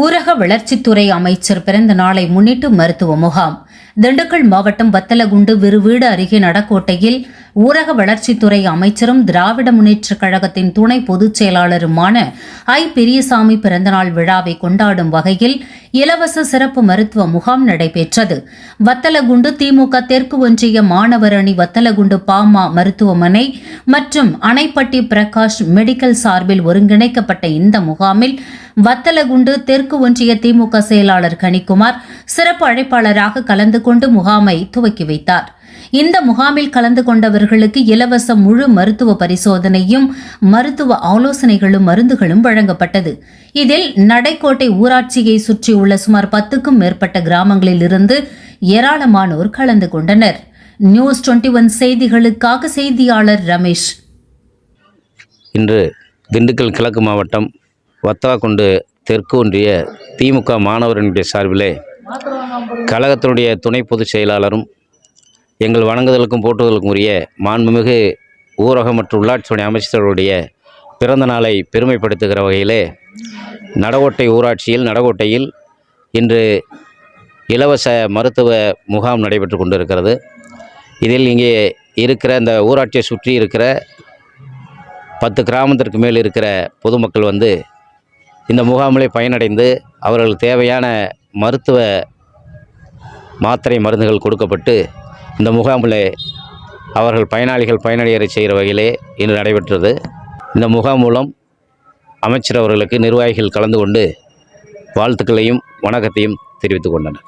ஊரக வளர்ச்சித்துறை அமைச்சர் பிறந்த நாளை முன்னிட்டு மருத்துவ முகாம். திண்டுக்கல் மாவட்டம் வத்தலகுண்டு விருவீடு அருகே நடக்கோட்டையில் ஊரக வளர்ச்சித்துறை அமைச்சரும் திராவிட முன்னேற்றக் கழகத்தின் துணை பொதுச் செயலாளருமான ஐ. பெரியசாமி பிறந்தநாள் விழாவை கொண்டாடும் வகையில் இலவச சிறப்பு மருத்துவ முகாம் நடைபெற்றது. வத்தலகுண்டு திமுக தெற்கு ஒன்றிய மாணவர் அணி வத்தலகுண்டு பாமா மருத்துவமனை மற்றும் அணைப்பட்டி பிரகாஷ் மெடிக்கல் சார்பில் ஒருங்கிணைக்கப்பட்ட இந்த முகாமில் வத்தலகுண்டு தெற்கு ஒன்றிய திமுக செயலாளர் கனிக்குமார் சிறப்பு அழைப்பாளராக கலந்து கொண்டு முகாமை துவக்கி வைத்தார். இந்த முகாமில் கலந்து கொண்டவர்களுக்கு இலவச முழு மருத்துவ பரிசோதனையும் மருத்துவ ஆலோசனைகளும் மருந்துகளும் வழங்கப்பட்டது. இதில் நடைக்கோட்டை ஊராட்சியை சுற்றியுள்ள சுமார் பத்துக்கும் மேற்பட்ட கிராமங்களில் இருந்து ஏராளமானோர் கலந்து கொண்டனர். நியூஸ் டுவெண்ட்டி ஒன் செய்திகளுக்காக செய்தியாளர் ரமேஷ். இன்று திண்டுக்கல் கிழக்கு மாவட்டம் வத்தாக்குண்டு தெற்கு ஒன்றிய திமுக மாணவரனுடைய சார்பிலே கழகத்தினுடைய துணை பொதுச் செயலாளரும் எங்கள் வணங்குதலுக்கும் போற்றுதலுக்கும் உரிய மாண்புமிகு ஊரக மற்றும் உள்ளாட்சித்துறை அமைச்சர்களுடைய பிறந்த நாளை பெருமைப்படுத்துகிற வகையிலே நடகோட்டை ஊராட்சியில் நடகோட்டையில் இன்று இலவச மருத்துவ முகாம் நடைபெற்று கொண்டிருக்கிறது. இதில் இங்கே இருக்கிற இந்த ஊராட்சியை சுற்றி இருக்கிற பத்து கிராமத்திற்கு மேல் இருக்கிற பொதுமக்கள் வந்து இந்த முகாமிலே பயனடைந்து அவர்கள் தேவையான மருத்துவ மாத்திரை மருந்துகள் கொடுக்கப்பட்டு இந்த முகாமில் அவர்கள் பயனாளிகள் பயனடைய செய்கிற வகையிலே இன்று நடைபெற்றது. இந்த முகாம் மூலம் அமைச்சர் அவர்களுக்கு நிர்வாகிகள் கலந்து கொண்டு வாழ்த்துக்களையும் வணக்கத்தையும் தெரிவித்துக் கொண்டனர்.